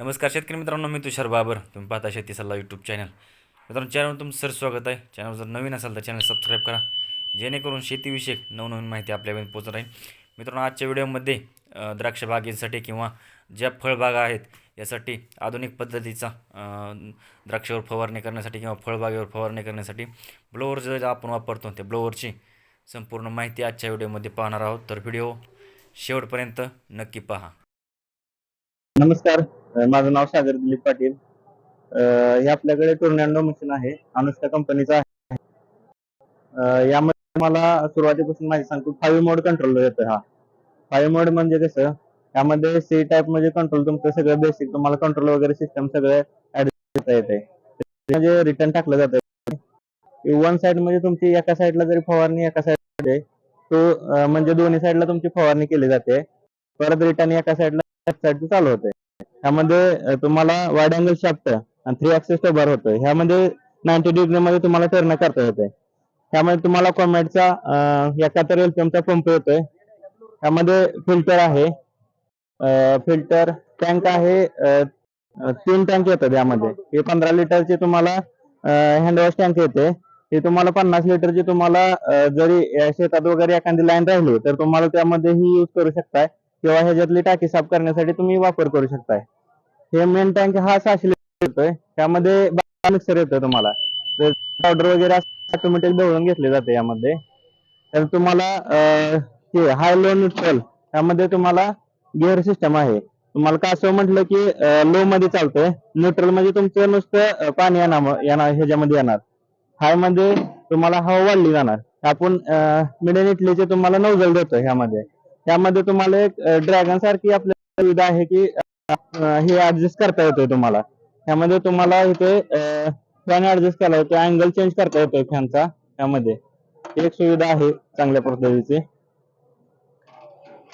नमस्कार शेतकरी मित्रांनो मी तुषार बाबर. तुम्ही पाहता शेती सल्ला यूट्यूब चॅनल मित्रांनो चॅनल तुमचं सर स्वागत आहे. चॅनल जर नवीन असाल तर चॅनल सबस्क्राईब करा. जेणेकरून शेतीविषयक नवनवीन माहिती आपल्यापर्यंत पोहोचत राहील. मित्रांनो आजच्या व्हिडिओमध्ये द्राक्ष बागेसाठी किंवा ज्या फळबागा आहेत यासाठी आधुनिक पद्धतीचा द्राक्षावर फवारणी करण्यासाठी किंवा फळबागेवर फवारणी करण्यासाठी ब्लोअर जे आपण वापरतो त्या ब्लोअरची संपूर्ण माहिती आजच्या व्हिडिओमध्ये पाहणार आहोत. तर व्हिडिओ शेवटपर्यंत नक्की पहा. नमस्कार. माझं नाव सागर दिलीप पाटील. हे आपल्याकडे टोर्नॅडो मशीन आहे. अनुष्का कंपनीचं आहे. यामध्ये मला सुरुवातीपासून माहिती सांगतो फाईव्ह मोड कंट्रोल येतो हा. फाईव्ह मोड म्हणजे कसं यामध्ये सी टाईप म्हणजे कंट्रोल तुमचं सगळं बेसिक तुम्हाला कंट्रोल वगैरे सिस्टम सगळं ऍडजस्ट करता येते म्हणजे रिटर्न टाकलं जातं वन साइड म्हणजे तुमची एका साईडला जरी फवारणी एका साईड तो म्हणजे दोन्ही साईडला तुमची फवारणी केली जाते. परत रिटर्न एका साईडला साईड चालू होते ह्यामध्ये तुम्हाला वाईड अँगल शाफ्ट आणि थ्री ऍक्सेस टेबर होतो ह्यामध्ये नाईन्टी डिग्री मध्ये तुम्हाला टर्न करता येते त्यामध्ये तुम्हाला कॉमेटचा एकाहत्तर एलपीएमचा पंप येतोय. त्यामध्ये फिल्टर आहे. फिल्टर टँक आहे तीन टँक येतात यामध्ये हे पंधरा लिटरचे तुम्हाला हँडवॉश टँक येते. हे तुम्हाला पन्नास लिटरची तुम्हाला जरी शेतात वगैरे एखादी लाईन राहिली तर तुम्हाला त्यामध्ये ही यूज करू शकताय. किंवा ह्याच्यातली टाकी साफ करण्यासाठी तुम्ही वापर करू शकताय. हे मेन टँक हा सहाशे लिटर येतोय. त्यामध्ये मिक्सर येतोय तुम्हाला. पावडर वगैरे ऑटोमॅटिक दळून घेतले जाते यामध्ये. तर तुम्हाला हाय लो न्यूट्रल त्यामध्ये तुम्हाला गिअर सिस्टम आहे. तुम्हाला का असं म्हटलं की लो मध्ये चालतंय. न्यूट्रलमध्ये तुमचं नुसतं पाणी येणार येणार ह्याच्यामध्ये येणार. हायमध्ये तुम्हाला हवा वाढली जाणार. आपण मिडियम इटलीचे तुम्हाला नौजल देतो ह्यामध्ये. त्यामध्ये तुम्हाला एक ड्रॅगन सारखी आपल्याला सुविधा आहे की हे ऍडजस्ट करता येतोय तुम्हाला. त्यामध्ये तुम्हाला इथे फॅन ऍडजस्ट केला येतो अँगल चेंज करता येतोय फॅनचा त्यामध्ये. एक सुविधा आहे चांगल्या पद्धतीची.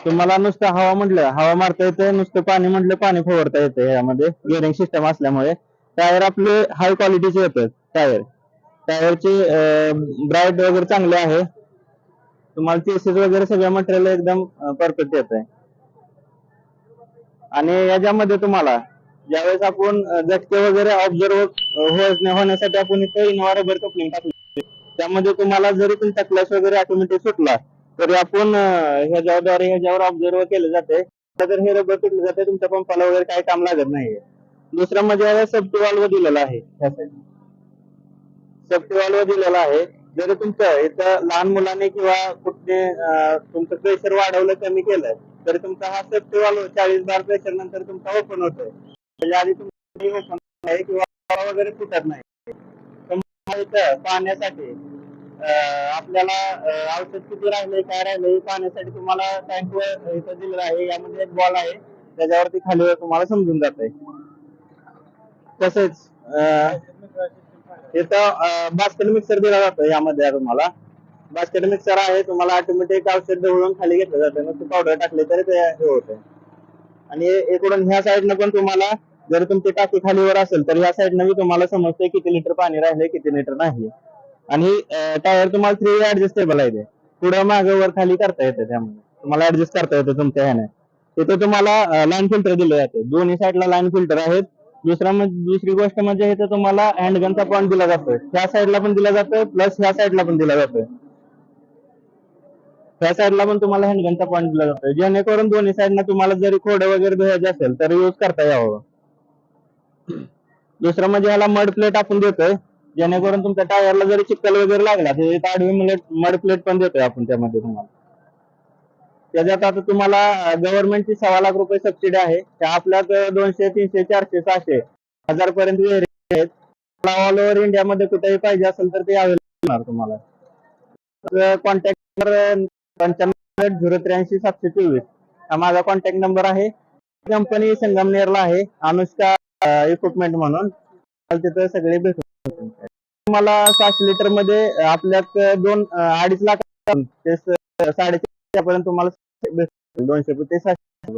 तुम्हाला नुसतं हवा म्हटलं हवा मारता येते नुसतं पाणी म्हटलं पाणी फवारता येते यामध्ये. गिअरिंग सिस्टम असल्यामुळे. टायर आपले हाय क्वालिटीचे येतात टायर टायरचे ब्राईट वगैरे चांगले आहे. तुम्हाला चेसेस वगैरे सगळं मटेरियल एकदम परफेक्ट येत आहे. आणि याच्यामध्ये तुम्हाला ज्यावेळेस आपण झटके वगैरे ऑब्झर्व होण्यासाठी आपण इथे इनोवा रबर कपलिंग टाकली त्यामध्ये तुम्हाला जरी तुमचा क्लच वगैरे ऑटोमॅटिक सुटला तरी आपण ह्याच्याद्वारे ह्याच्यावर ऑब्झर्व केलं जाते जर हे रबर तुटलं जाते तुमच्या पंपाला वगैरे काही काम लागत नाही दुसरं म्हणजे सेफ्टी वाल्व दिलेला आहे. सेफ्टी वाल्व दिलेला आहे. जर तुमचं इथं लहान मुलाने किंवा कुठले तुमचं प्रेशर वाढवलं कमी केलं तरी तुमचा हा सेफ्टी वाल्व चाळीस बार प्रेशर नंतर तुमचा ओपन होतोय. म्हणजे आधी तुमचं ओपन आहे किंवा वगैरे फुटत नाही. तर इथं पाहण्यासाठी आपल्याला औषध किती राहिले काय राहिले पाहण्यासाठी तुम्हाला टँक इथं दिलेलं आहे. यामध्ये एक बॉल आहे. त्याच्यावरती खाली तुम्हाला समजून जात तसेच अं, इथं बास्केट मिक्सर दिला जातो यामध्ये तुम्हाला. बास्केट मिक्सर आहे तुम्हाला ऑटोमॅटिक औषध ढवळून खाली घेतलं जातं. नुसतं पावडर टाकले तरी ते हे होतं. आणि इकडून ह्या साईडनं पण तुम्हाला जर तुमची टाकी खालीवर असेल तर ह्या साईडनं मी तुम्हाला समजते किती लिटर पाणी राहिले किती लिटर नाही. आणि टायर तुम्हाला थ्री ऍडजस्टेबल आहे ते. पुढं मागं वर खाली करता येतं त्यामध्ये. तुम्हाला ऍडजस्ट करता येतं तुमच्या ह्याने. तिथे तुम्हाला लाईन फिल्टर दिले जाते. दोन्ही साईडला लाईन फिल्टर आहेत. दुसरा दुसरी गोष्ट म्हणजे इथे तुम्हाला हँडगनचा पॉईंट दिला जातोय. ह्या साईडला पण दिला जातोय प्लस ह्या साईडला पण दिला जातोय. ह्या साईडला पण तुम्हाला हँडगनचा पॉईंट दिला जातोय. जेणेकरून दोन्ही साईडला तुम्हाला जरी खोडं वगैरे धुवायचे असेल तर यूज करता यावं. दुसरं म्हणजे ह्याला मड प्लेट आपण देतोय. जेणेकरून तुमच्या टायरला जरी चिक्कल वगैरे लागला तर आडवी मड प्लेट पण देतोय आपण त्यामध्ये तुम्हाला. त्याच्यात आता तुम्हाला गव्हर्नमेंटची सव्वा लाख रुपये सबसिडी आहे. त्या आपल्यात दोनशे तीनशे चारशे सहाशे हजार पर्यंत आहेत ऑल ओव्हर इंडियामध्ये कुठेही पाहिजे असेल तर ते अवेलेबल होणार तुम्हाला. कॉन्टॅक्ट नंबर पंच्याण्णव झिरो त्र्याऐंशी सातशे चोवीस. हा माझा कॉन्टॅक्ट नंबर आहे. कंपनी संगमनेरला आहे. अनुष्का इक्विपमेंट म्हणून. तिथं सगळे भेटून तुम्हाला सहाशे लिटरमध्ये आपल्यात दोन अडीच लाख ते साडे त्यापर्यंत तुम्हाला भेटतील दोनशे ते साठ